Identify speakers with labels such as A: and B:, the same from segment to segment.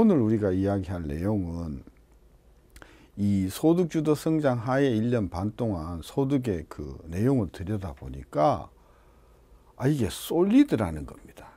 A: 오늘 우리가 이야기할 내용은 이 소득주도 성장 하에 1년 반 동안 소득의 그 내용을 들여다 보니까 아 이게 솔리드라는 겁니다.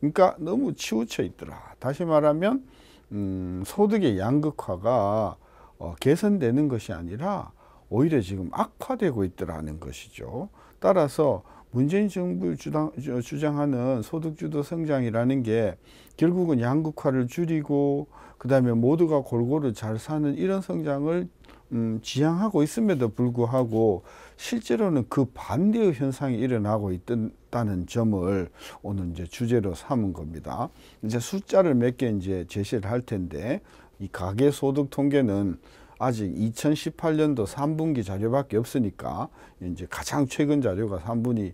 A: 그러니까 너무 치우쳐 있더라. 다시 말하면 음, 소득의 양극화가 어, 개선되는 것이 아니라 오히려 지금 악화되고 있더라는 것이죠. 따라서 문재인 정부 주당, 주장하는 소득주도 성장이라는 게 결국은 양극화를 줄이고 그 다음에 모두가 골고루 잘 사는 이런 성장을 음, 지향하고 있음에도 불구하고 실제로는 그 반대의 현상이 일어나고 있다는 점을 오늘 이제 주제로 삼은 겁니다. 이제 숫자를 몇 개 이제 제시를 할 텐데 이 가계 소득 통계는 아직 2018년도 3분기 자료밖에 없으니까 이제 가장 최근 자료가 3분기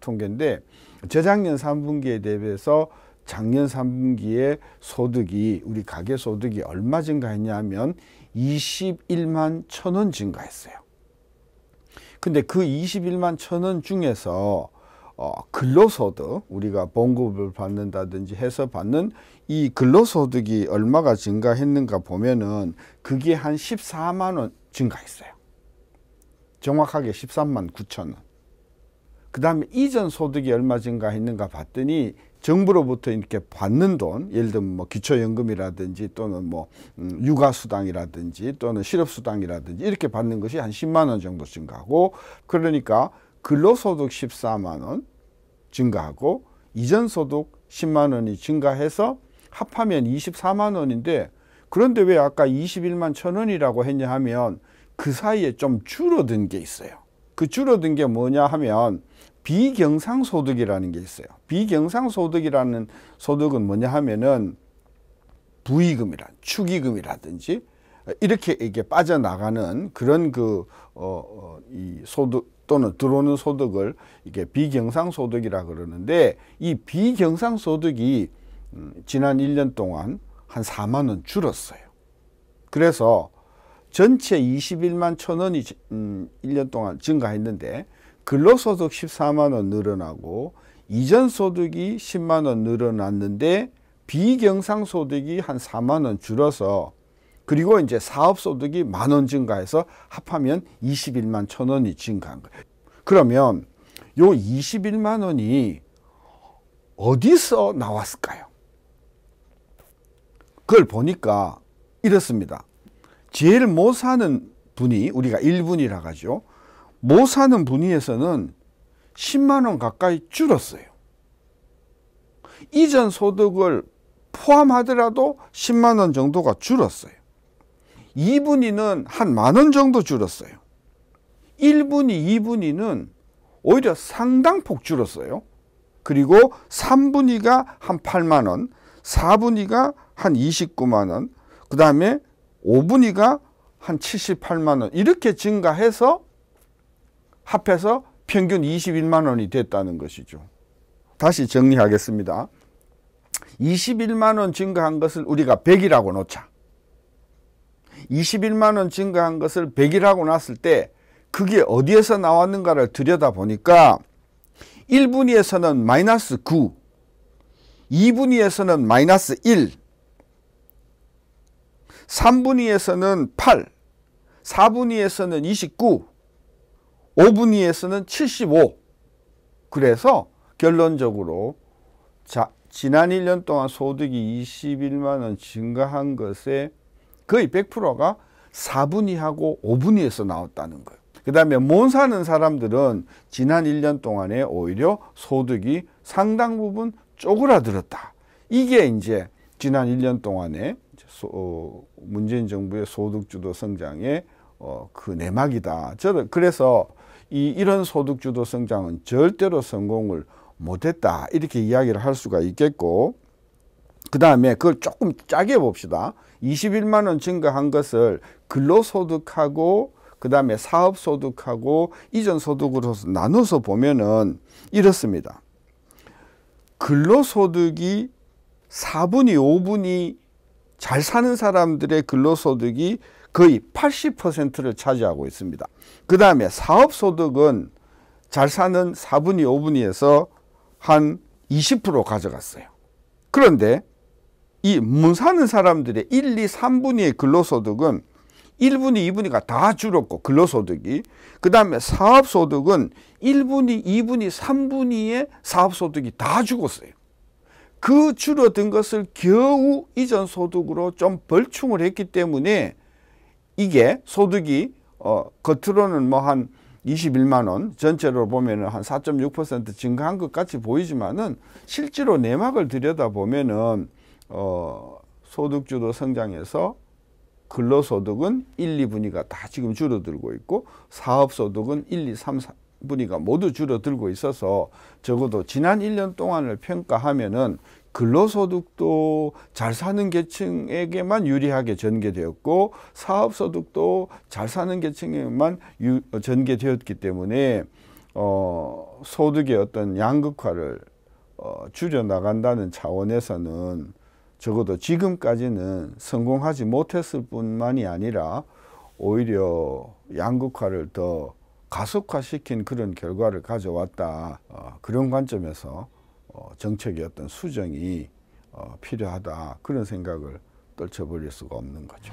A: 통계인데 재작년 3분기에 대비해서 작년 3분기에 소득이 우리 가계 소득이 얼마 증가했냐면 21만 천 원 증가했어요. 근데 그 21만 천 원 중에서 어, 근로소득 우리가 봉급을 받는다든지 해서 받는 이 근로소득이 얼마가 증가했는가 보면은 그게 한 14만 원 증가했어요. 정확하게 13만 9천 원. 그 다음에 이전 소득이 얼마 증가했는가 봤더니 정부로부터 이렇게 받는 돈, 예를 들면 뭐 기초연금이라든지 또는 뭐 음, 육아수당이라든지 또는 실업수당이라든지 이렇게 받는 것이 한 10만 원 정도 증가하고 그러니까 근로소득 14만 원 증가하고 이전 소득 10만 원이 증가해서 합하면 24만 원인데 그런데 왜 아까 21만 천 원이라고 했냐 하면 그 사이에 좀 줄어든 게 있어요. 그 줄어든 게 뭐냐 하면 비경상소득이라는 게 있어요. 비경상소득이라는 소득은 뭐냐 하면은 부의금이라 축의금이라든지 이렇게 이게 빠져나가는 그런 그, 어, 어, 이 소득 또는 들어오는 소득을 이게 비경상 소득이라 그러는데 이 비경상 소득이 음, 지난 1년 동안 한 4만 원 줄었어요. 그래서 전체 21만 천 원이 음, 1년 동안 증가했는데 근로소득 14만 원 늘어나고 이전 소득이 10만 원 늘어났는데 비경상 소득이 한 4만 원 줄어서 그리고 이제 사업소득이 만 원 증가해서 합하면 21만 천 원이 증가한 거예요. 그러면 요 21만 원이 어디서 나왔을까요? 그걸 보니까 이렇습니다. 제일 못 사는 분이 우리가 1분이라 하죠. 못 사는 분위에서는 10만 원 가까이 줄었어요. 이전 소득을 포함하더라도 10만 원 정도가 줄었어요. 2분위는 한 만 원 정도 줄었어요. 1분위, 2분위는 오히려 상당폭 줄었어요. 그리고 3분위가 한 8만 원, 4분위가 한 29만 원, 그 다음에 5분위가 한 78만 원 이렇게 증가해서 합해서 평균 21만 원이 됐다는 것이죠. 다시 정리하겠습니다. 21만 원 증가한 것을 우리가 100이라고 놓자. 21만 원 증가한 것을 100이라고 놨을 때 그게 어디에서 나왔는가를 들여다보니까 1분위에서는 마이너스 9, 2분위에서는 마이너스 1, 3분위에서는 8, 4분위에서는 29, 5분위에서는 75. 그래서 결론적으로 자, 지난 1년 동안 소득이 21만 원 증가한 것에 거의 100%가 4분위하고 5분위에서 나왔다는 거예요. 그 다음에 못 사는 사람들은 지난 1년 동안에 오히려 소득이 상당 부분 쪼그라들었다. 이게 이제 지난 1년 동안에 어, 문재인 정부의 소득주도 성장의 어, 그 내막이다. 그래서 이 이런 소득주도 성장은 절대로 성공을 못했다. 이렇게 이야기를 할 수가 있겠고 그 다음에 그걸 조금 짜게 봅시다. 21만 원 증가한 것을 근로소득하고 그 다음에 사업소득하고 이전 소득으로 나눠서 보면은 이렇습니다. 근로소득이 4분이 5분이 잘 사는 사람들의 근로소득이 거의 80%를 차지하고 있습니다. 그 다음에 사업소득은 잘 사는 4분위 5분위에서 한 20% 가져갔어요. 그런데 이못 사는 사람들의 1, 2, 3분위의 근로소득은 1분위, 2분위가 다 줄었고 근로소득이 그 다음에 사업소득은 1분위, 2분위, 3분위의 사업소득이 다 죽었어요. 그 줄어든 것을 겨우 이전 소득으로 좀 벌충을 했기 때문에 이게 소득이 어 겉으로는 뭐 한 21만 원 전체로 보면은 한 4.6% 증가한 것 같이 보이지만은 실제로 내막을 들여다 보면은 어 소득주도 성장에서 근로소득은 1, 2분위가 다 지금 줄어들고 있고 사업소득은 1, 2, 3, 4 분위가 모두 줄어들고 있어서 적어도 지난 1년 동안을 평가하면은 근로소득도 잘 사는 계층에게만 유리하게 전개되었고 사업소득도 잘 사는 계층에만 유, 전개되었기 때문에 어, 소득의 어떤 양극화를 어, 줄여 나간다는 차원에서는 적어도 지금까지는 성공하지 못했을 뿐만이 아니라 오히려 양극화를 더 가속화시킨 그런 결과를 가져왔다. 어, 그런 관점에서 어, 정책의 어떤 수정이 어, 필요하다. 그런 생각을 떨쳐버릴 수가 없는 거죠.